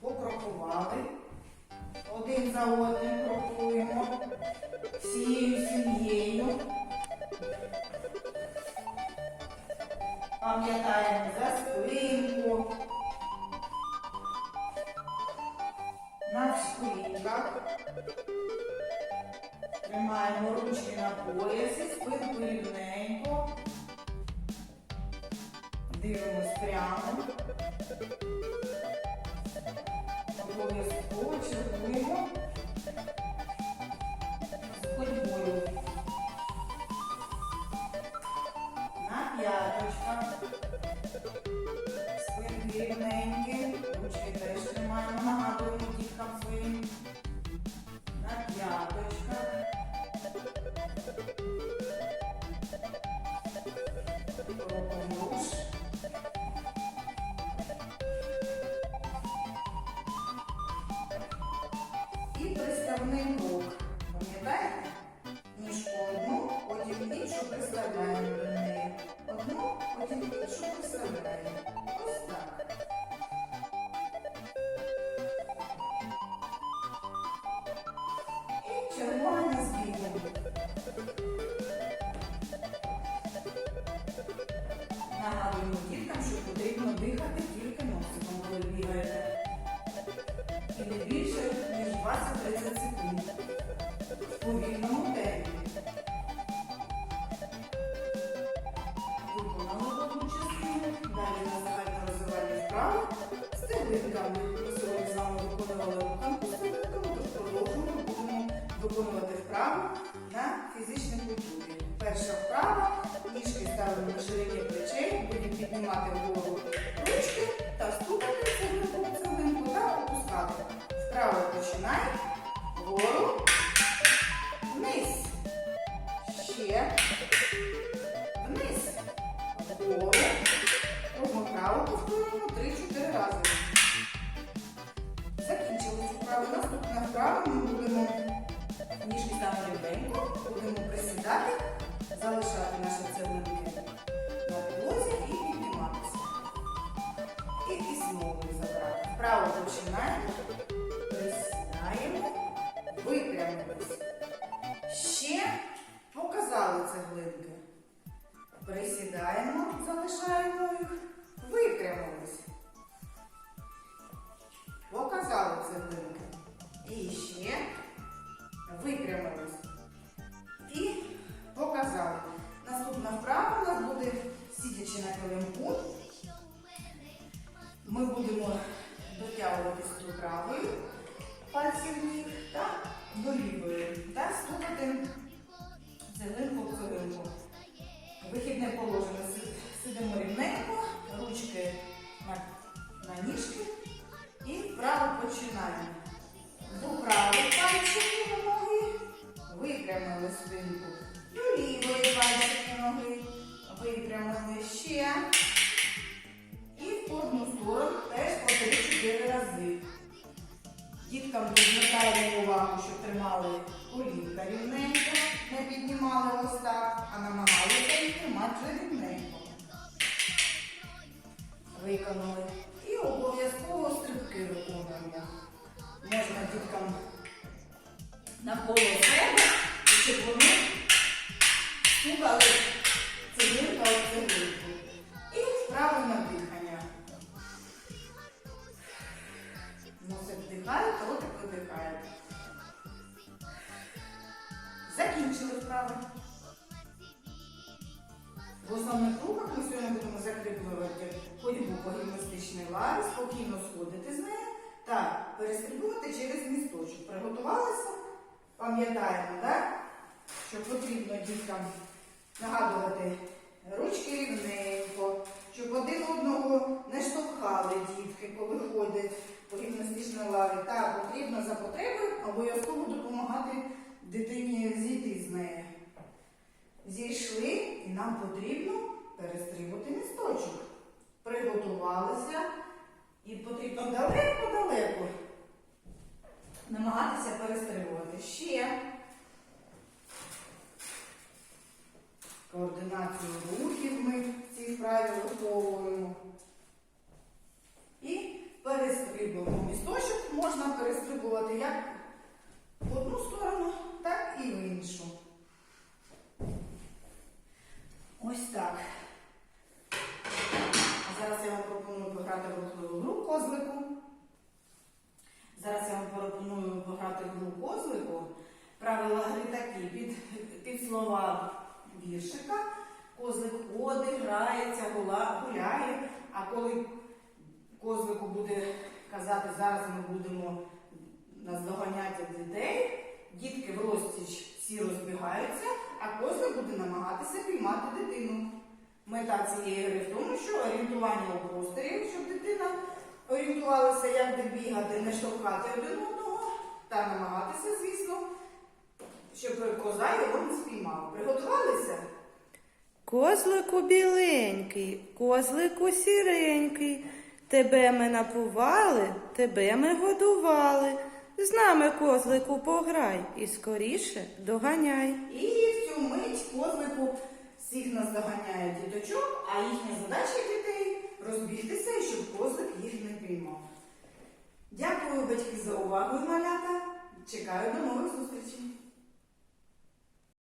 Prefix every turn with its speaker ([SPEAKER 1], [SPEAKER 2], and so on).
[SPEAKER 1] покрокували. Один за одним крокуємо всією сім'єю. Пам'ятаємо за спинку. На шпильках. Тримаємо ручки на поясі, спинку рівненько. Дивимось прямо. Обов'язково чергуємо приставний крок. Пам'ятаєте? Ніжку одну, потім іншу приставляємо до неї. Одну, потім іншу приставляємо. Ось так. І чергування з бігом. Нагадуємо діткам, що потрібно дихати тільки носиком, коли бігаєте. І не більше, 20-30 секунд. В повільному темпі. Виконали одну частину. Далі на загально розвивальні вправи. З цеглинками. Ми сьогодні з вами виконували руханку з цеглинками, тож продовжуємо, будемо виконувати вправи на фізичній культурі. Перша вправа. Ніжки ставимо на ширині плечей, будемо піднімати вгору Вправо починаємо. Вгору. Вниз. Ще. Вниз. Вгору. Робимо вправо, повторюємо 3-4 рази. Закінчили цю вправу. Наступна вправа ми будемо ніжки ставимо рівненько, будемо присідати, залишати наші цеглинки на підлозі і підніматися. І письмову забрати. Вправо починаємо, цеглинки. Присідаємо, залишаємо їх, випрямились. Показали цеглинки. І ще випрямились. І показали. Наступна вправа у нас буде сидячи на килимку. Ми будемо дотягуватись до правої пальців ніг та до лівої. Та стукати цеглинку в цеглинку. Вихідне положення. Сидимо рівненько, ручки на, на ніжки. І вправо починаємо. До правої пальчики ноги випрямили спинку. До лівої пальчики ноги випрямили ще. І в кожну сторону теж по 3-4 рази. Діткам звертаємо увагу, щоб тримали колінка рівненько, не піднімали ось так, а намагалися їх тримати рівненько. Виконали. І обов'язково стрибки виконуємо. Можна діткам навколо себе, щоб вони стукали Закінчили вправи. В основних рухах ми сьогодні будемо закріплювати ходьбу по гімнастичній лаві, спокійно сходити з нею та перестрибувати через місточок. Приготувалися? Пам'ятаємо, так? Що потрібно діткам нагадувати ручки рівненько, щоб один одного не штовхали дітки, коли ходять по гімнастичній лаві. Та потрібно за потреби обов'язково допомагати дитині зійти з неї. Зійшли і нам потрібно перестрибати місточок. Приготувалися і потрібно далеко-далеко намагатися перестрибувати. Ще координацію рухів ми в цій вправі Ось так. А зараз я вам пропоную пограти в рухливу гру козлику. Зараз я вам пропоную пограти в гру козлику. Правила гри такі. Під, під слова віршика. Козлик ходить, гуляє. А коли козлику буде казати, зараз ми будемо наздоганяти дітей, дітки в розтіч всі розбігаються а козлик буде намагатися піймати дитину. Мета цієї гри в тому, що орієнтування у просторі, щоб дитина орієнтувалася, як де бігати, не штовхати один одного, та намагатися, звісно, щоб коза його не спіймала. Приготувалися?
[SPEAKER 2] Козлику біленький, козлику сіренький, тебе ми напували, тебе ми годували. З нами, козлику, пограй і скоріше доганяй.
[SPEAKER 1] І козлику всіх наздоганяє діточок, а їхня задача дітей розбігтися, і щоб козлик їх не піймав. Дякую, батьки, за увагу, малята. Чекаю до нових зустрічей.